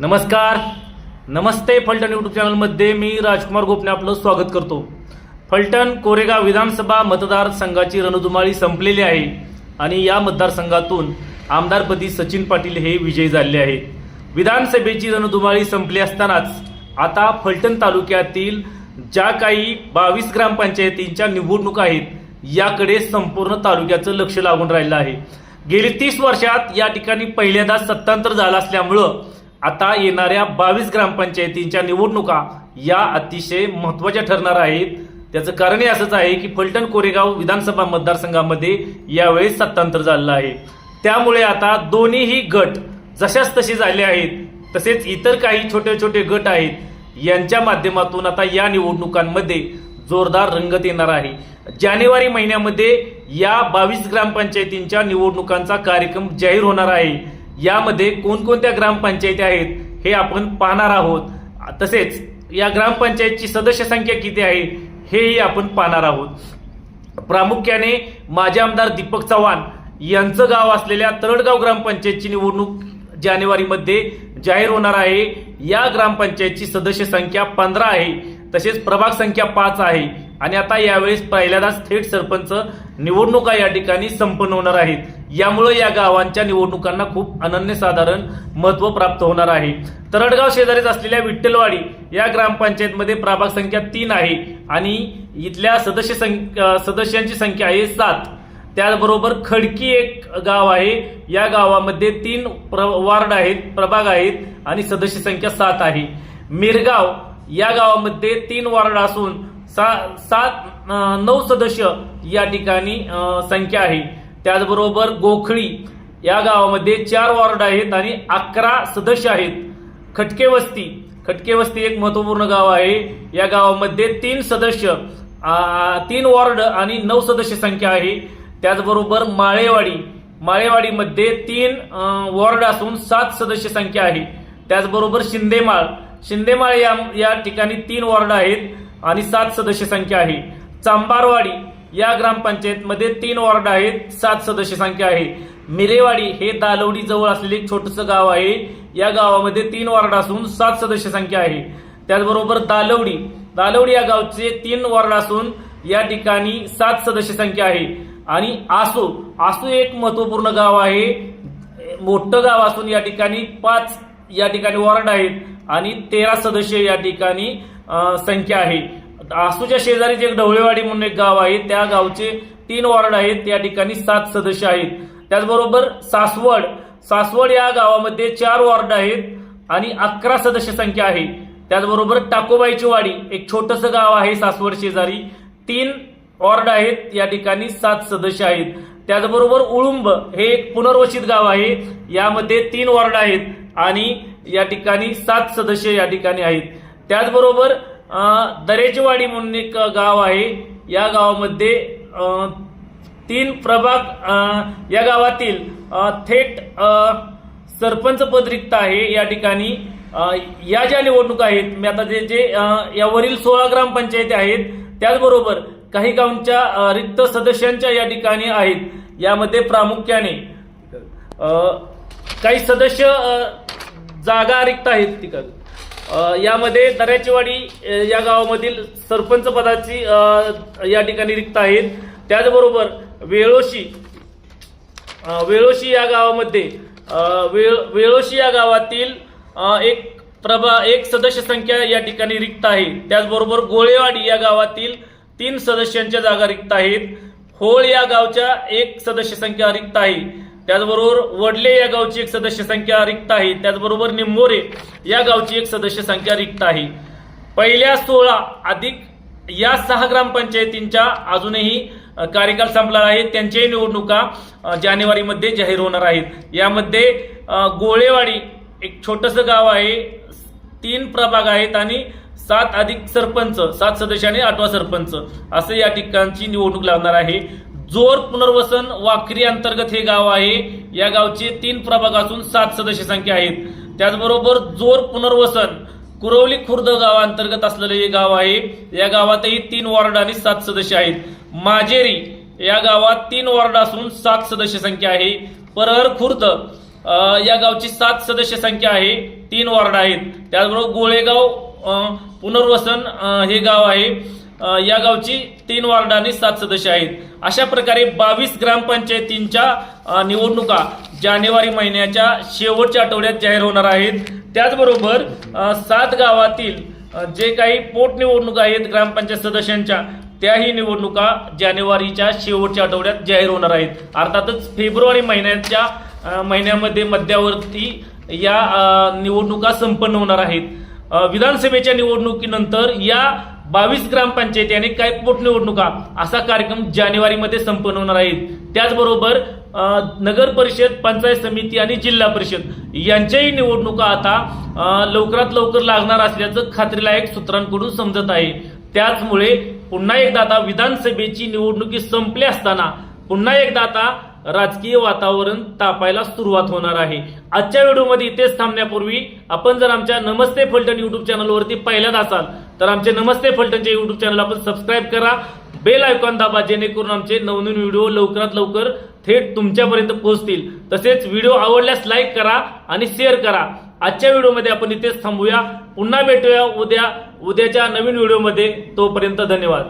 नमस्कार. नमस्ते फलटण यूट्यूब चॅनलमध्ये मी राजकुमार गोपने आपलं स्वागत करतो. फलटण कोरेगाव विधानसभा मतदारसंघाची रणधुमाळी संपलेली आहे आणि या मतदारसंघातून आमदारपदी सचिन पाटील हे विजयी झाले आहे. विधानसभेची रणधुमाळी संपली असतानाच आता फलटण तालुक्यातील ज्या काही बावीस ग्रामपंचायतींच्या निवडणुका आहेत याकडे संपूर्ण तालुक्याचं लक्ष लागून राहिलं आहे. गेली तीस वर्षात या ठिकाणी पहिल्यांदा सत्तांतर झालं असल्यामुळं आता येणाऱ्या बावीस ग्रामपंचायतींच्या निवडणुका या अतिशय महत्त्वाच्या ठरणार आहेत. त्याचं कारण असंच आहे की फलटण कोरेगाव विधानसभा मतदारसंघामध्ये यावेळी सत्तांतर झालेलं आहे. त्यामुळे आता दोन्हीही गट जशाच तसे झाले आहेत तसेच इतर काही छोटे छोटे गट आहेत यांच्या माध्यमातून आता या निवडणुकांमध्ये जोरदार रंगत येणार आहे. जानेवारी महिन्यामध्ये या बावीस ग्रामपंचायतींच्या निवडणुकांचा कार्यक्रम जाहीर होणार आहे. यामध्ये कोणकोणत्या ग्रामपंचायती आहेत हे आपण पाहणार आहोत. तसेच या ग्रामपंचायतची सदस्य संख्या किती आहे हेही आपण पाहणार आहोत. प्रामुख्याने माजी आमदार दीपक चव्हाण यांचं गाव असलेल्या तरडगाव ग्रामपंचायतची निवडणूक जानेवारीमध्ये जाहीर होणार आहे. या ग्रामपंचायतची सदस्य संख्या पंधरा आहे. तसेच प्रभाग संख्या पाच आहे. आणि आता यावेळेस पहिल्यांदाच थेट सरपंच निवडणुका या ठिकाणी संपन्न होणार आहेत. यामुळे या गावांच्या निवडणुकांना खूप अनन्यसाधारण महत्त्व प्राप्त होणार आहे. तरडगाव शेजारीच असलेल्या विठ्ठलवाडी या ग्रामपंचायतमध्ये प्रभाग संख्या तीन आहे आणि इथल्या सदस्य संख्या सदस्यांची संख्या आहे सात. त्याचबरोबर खडकी एक गाव आहे. या गावामध्ये तीन प्र वार्ड आहेत प्रभाग आहेत आणि सदस्य संख्या सात आहे. मिरगाव या गावामध्ये तीन वार्ड असून सा सात नऊ सदस्य या ठिकाणी संख्या आहे. त्याचबरोबर गोखळी या गावामध्ये चार वॉर्ड आहेत आणि अकरा सदस्य आहेत. खटके वस्ती. खटके वस्ती एक महत्त्वपूर्ण गाव आहे. या गावामध्ये तीन सदस्य तीन वॉर्ड आणि नऊ सदस्य संख्या आहे. त्याचबरोबर माळेवाडी. माळेवाडीमध्ये तीन वॉर्ड असून सात सदस्य संख्या आहे. त्याचबरोबर शिंदेमाळ. शिंदेमाळ या या ठिकाणी तीन वॉर्ड आहेत. आणि सात सदस्य संख्या आहे. चांबारवाडी या ग्रामपंचायतमध्ये तीन वॉर्ड आहेत सात सदस्य संख्या आहे. मिरेवाडी हे दालवडी जवळ असलेले एक छोटंसं गाव आहे. या गावामध्ये तीन वॉर्ड असून सात सदस्य संख्या आहे. त्याचबरोबर दालवडी दालवडी या गावचे तीन वॉर्ड असून या ठिकाणी सात सदस्य संख्या आहे. आणि आसू आसू एक महत्त्वपूर्ण गाव आहे. मोठं गाव असून या ठिकाणी पाच या ठिकाणी वॉर्ड आहेत. आणि तेरा सदस्य या ठिकाणी संख्या आहे. आसूच्या शेजारीचे एक ढवळेवाडी म्हणून एक गाव आहे. त्या गावचे तीन वॉर्ड आहेत. या ठिकाणी सात सदस्य आहेत. त्याचबरोबर सासवड सासवड या गावामध्ये चार वॉर्ड आहेत आणि अकरा सदस्य संख्या आहे. त्याचबरोबर टाकोबाईची वाडी एक छोटस गाव आहे सासवड शेजारी. तीन वॉर्ड आहेत. या ठिकाणी सात सदस्य आहेत. त्याचबरोबर उळुंब हे एक पुनर्वसित गाव आहे. यामध्ये तीन वॉर्ड आहेत आणि या ठिकाणी सात सदस्य या ठिकाणी आहेत. त्याचबरोबर दरेचीवाडी म्हणून एक गाव आहे. या गावामध्ये तीन प्रभाग या गावातील थेट सरपंच पद रिक्त आहे या ठिकाणी. या ज्या निवडणुका आहेत मी आता जे जे यावरील सोळा ग्रामपंचायती आहेत त्याचबरोबर काही गावांच्या रिक्त सदस्यांच्या या ठिकाणी आहेत. यामध्ये प्रामुख्याने काही सदस्य जागा रिक्त आहेत तिकडे. यामध्ये दर्याचीवाडी या गावामधील सरपंच पदाची या ठिकाणी रिक्त आहेत. त्याचबरोबर वेळोशी वेळोशी या गावामध्ये वेळ वेळोशी या गावातील एक प्रभा एक सदस्य संख्या या ठिकाणी रिक्त आहे. त्याचबरोबर गोळेवाडी या गावातील तीन सदस्यांच्या जागा रिक्त आहेत. होळ या गावच्या एक सदस्य संख्या रिक्त आहे. त्याचबरोबर वडले या गावची एक सदस्य संख्या रिक्त आहे. त्याचबरोबर निंबोरे या गावची एक सदस्य संख्या रिक्त आहे. पहिल्या सोळा अधिक या सहा ग्रामपंचायतींच्या अजूनही कार्यकाल संपला आहे त्यांच्याही निवडणुका जानेवारीमध्ये जाहीर होणार आहेत. यामध्ये गोळेवाडी एक छोटंसं गाव आहे. तीन प्रभाग आहेत आणि सात अधिक सरपंच सात सदस्य आणि आठवा सरपंच. असं या ठिकाणची निवडणूक लागणार आहे. जोर पुनर्वसन वाखरी अंतर्गत हे गाव आहे. या गावचे तीन प्रभाग असून सात सदस्य संख्या आहेत. त्याचबरोबर जोर पुनर्वसन कुरवली खुर्द गावांतर्गत असलेलं हे गाव आहे. या गावातही तीन वॉर्ड आणि सात सदस्य आहेत. माजेरी या गावात तीन वॉर्ड असून सात सदस्य संख्या आहे. परहर खुर्द या गावची सात सदस्य संख्या आहे. तीन वॉर्ड आहेत. त्याचबरोबर गोळेगाव पुनर्वसन हे गाव आहे. या गावची तीन वार्ड आणि सात सदस्य आहेत. अशा प्रकारे बावीस ग्रामपंचायतींच्या निवडणुका जानेवारी महिन्याच्या शेवटच्या आठवड्यात जाहीर होणार आहेत. त्याचबरोबर सात गावातील जे काही पोटनिवडणुका आहेत ग्रामपंचायत सदस्यांच्या त्याही निवडणुका जानेवारीच्या शेवटच्या आठवड्यात जाहीर होणार आहेत. अर्थातच फेब्रुवारी महिन्याच्या महिन्यामध्ये मध्यावरती या निवडणुका संपन्न होणार आहेत. विधानसभेच्या निवडणुकीनंतर या बावीस ग्रामपंचायती आणि काही पोटनिवडणुका असा कार्यक्रम जानेवारीमध्ये संपन्न होणार आहे त्याचबरोबर नगर परिषद पंचायत समिती आणि जिल्हा परिषद यांच्याही निवडणुका आता लवकरात लवकर लागणार असल्याचं खात्रीलायक सूत्रांकडून समजत आहे. त्याचमुळे पुन्हा एकदा आता विधानसभेची निवडणुकी संपली असताना पुन्हा एकदा आता राजकीय वातावरण तापायला सुरुवात होणार आहे. आजच्या व्हिडिओमध्ये इथेच थांबण्यापूर्वी आपण जर आमच्या नमस्ते फलटण युट्यूब चॅनलवरती पहिल्यांदा असाल तर आमचे नमस्ते फलटणचे युट्यूब चॅनल आपण सबस्क्राईब करा. बेल आयकॉन दाबा जेणेकरून आमचे नवनवीन व्हिडिओ लवकरात लवकर थेट तुमच्यापर्यंत पोहोचतील. तसेच व्हिडिओ आवडल्यास लाईक करा आणि शेअर करा. आजच्या व्हिडिओमध्ये आपण इथेच थांबूया. पुन्हा भेटूया उद्या उद्याच्या नवीन व्हिडिओमध्ये तोपर्यंत धन्यवाद.